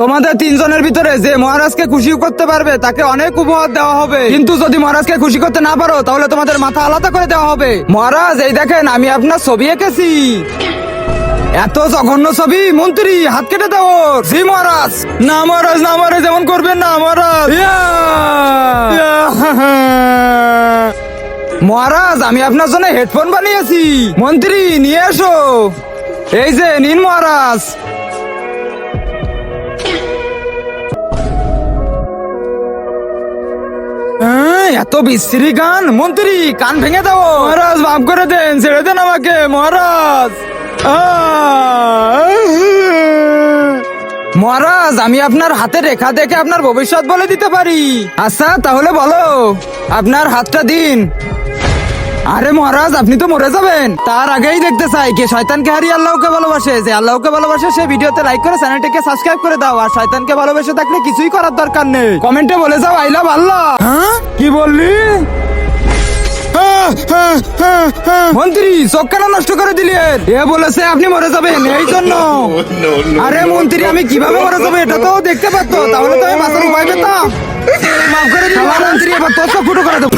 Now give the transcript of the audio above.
তোমাদের তিনজনের ভিতরে যে মহারাজকে খুশি করতে পারবে, তাকে অনেক উপহার দেওয়া হবে। কিন্তু যদি মহারাজকে খুশি করতে না পারো, তাহলে তোমাদের মাথা আলাদা করে দেওয়া হবে। মহারাজ, এই দেখেন, আমি আপনার ছবি এঁকেছি। এত জঘন্য ছবি, মন্ত্রী, হাত কেটে দাও জি মহারাজ। না মহারাজ না মহারাজ যেমন করবেন না মহারাজ! মহারাজ, আমি আপনার জন্য হেডফোন বানিয়েছি। মন্ত্রী, নিয়ে এসো। এই যে, নিন মহারাজ। এত বিশ্রী গান, মন্ত্রী, কান ভেঙে দাও। মহারাজ, মাফ করে দেন, ছেড়ে দেন আমাকে, মহারাজ। মহারাজ, আমি আপনার হাতে রেখা দেখে আপনার ভবিষ্যৎ বলে দিতে পারি। আচ্ছা তাহলে বলো, আপনার হাতটা দিন। আরে মহারাজ আপনি তো মরে যাবেন তার আগেই দেখতে চাই কে শয়তানকে হারিয়ে আল্লাহকে ভালোবাসে যে আল্লাহকে ভালোবাসে সে ভিডিওতে লাইক করে চ্যানেলটিকে সাবস্ক্রাইব করে দাও আর শয়তানকে ভালোবেসে থাকলে কিছুই করার দরকার নেই কমেন্টে বলে যাও আই লাভ আল্লাহ হ্যাঁ কি বললি মন্ত্রী চোখ কেন নষ্ট করে দিলেন এ বলেছে আপনি মরে যাবেন এই জন্য আরে মন্ত্রী আমি কীভাবে মরে যাব এটা তো দেখতে পারতো তাহলে তো আমি মাথার উপায় পেতাম মাফ করে দিন মন্ত্রী এবার তোর সব ফুটো করে দেবো